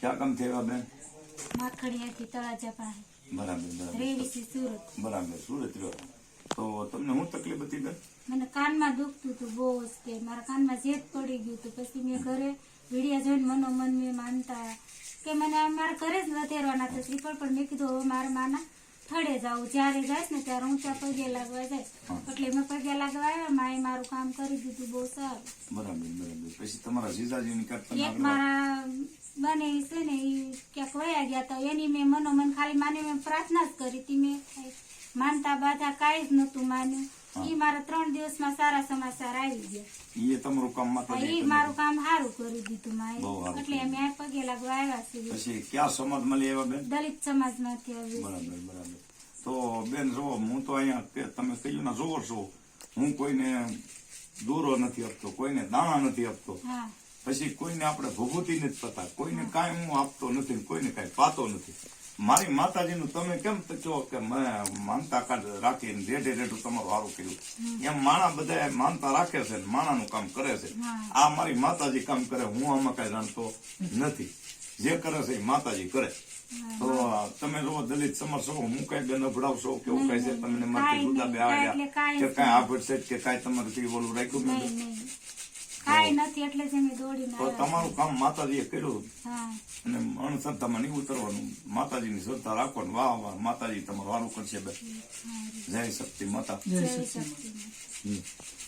ક્યાં કામ થયા બેન? માખણીયાથી તળાજા પાસે બરાબર બરાબર. સુરત. બરાબર સુરત રહ્યો. તો તમને શું તકલીફ હતી બેન? મને કાનમાં દુખતું હતું બહુ જ કે મારા કાનમાં ઝેત પડી ગયું હતું. પછી મેં ઘરે વિડીયા જોઈને મનોમન મેં માનતા કે મને મારા ઘરે જ વધેરવાના હતા શ્રીફળ પણ મેં કીધું હવે મારે માના થડે જાઉં જ્યારે જાય ને ત્યારે ઊંચા પગે લાગવા જાય. એટલે મેં પગે લાગવા આવ્યા માએ મારું કામ કરી દીધું બહુ સારું. બરાબર બરાબર. પછી તમારા જીજાજીની કાંઈક એક મારા બને છે ને એ ક્યાંક વયા ગયા હતા. એની મેં મનોમન ખાલી માને મેં પ્રાર્થના જ કરી હતી. મેં માનતા બાધા કાંઈ જ નહોતું માન્યું. એ મારા ત્રણ દિવસમાં સારા સમાચાર આવી ગયા. એ તમારું કામ હા, ઈ મારું કામ સારું કરી દીધું માએ. એટલે અમે આ પગે લાગવા આવ્યા છીએ. પછી ક્યાં સમાજ મળી આવ્યા બેન? દલિત સમાજમાંથી આવી બરાબર બરાબર. તો બેન જો હું તો અહીંયા તમે કહ્યું ના જોવો છો હું કોઈને દોરો નથી આપતો કોઈને દાણા નથી આપતો. પછી કોઈને આપણે ભભૂતિ નથી થતા. કોઈને કાંઈ હું આપતો નથી કોઈને કાંઈ પાતો નથી. મારી માતાજીનું તમે કેમ કહો કે મેં માનતા કાઢ રાખીને રેડે રેડું તમારું સારું કર્યું? એમ માણા બધા માનતા રાખે છે ને માણાનું કામ કરે છે. આ મારી માતાજી કામ કરે હું આમાં કઈ જાણતો નથી. જે કરે છે એ માતાજી કરે. તો તમે જો દલિત સમર છો હું કઈ બેન અભડાવશો કેવું કઈ છે? તમને મારી જુદા બે આવ્યા. કે કઈ આભડ છે કે કઈ તમારે બોલું રાખ્યું મેં કાંઈ નથી એટલે જ અમે દોડીને તો તમારું કામ માતાજીએ કર્યું. હા. અને અણશ્રદ્ધામાં નહીં ઉતરવાનું. માતાજીની શ્રદ્ધા રાખવાનું. વાહ વાહ માતાજી તમારું વારું કરશે બે જય શક્તિ માતા. જય શક્તિ હમ.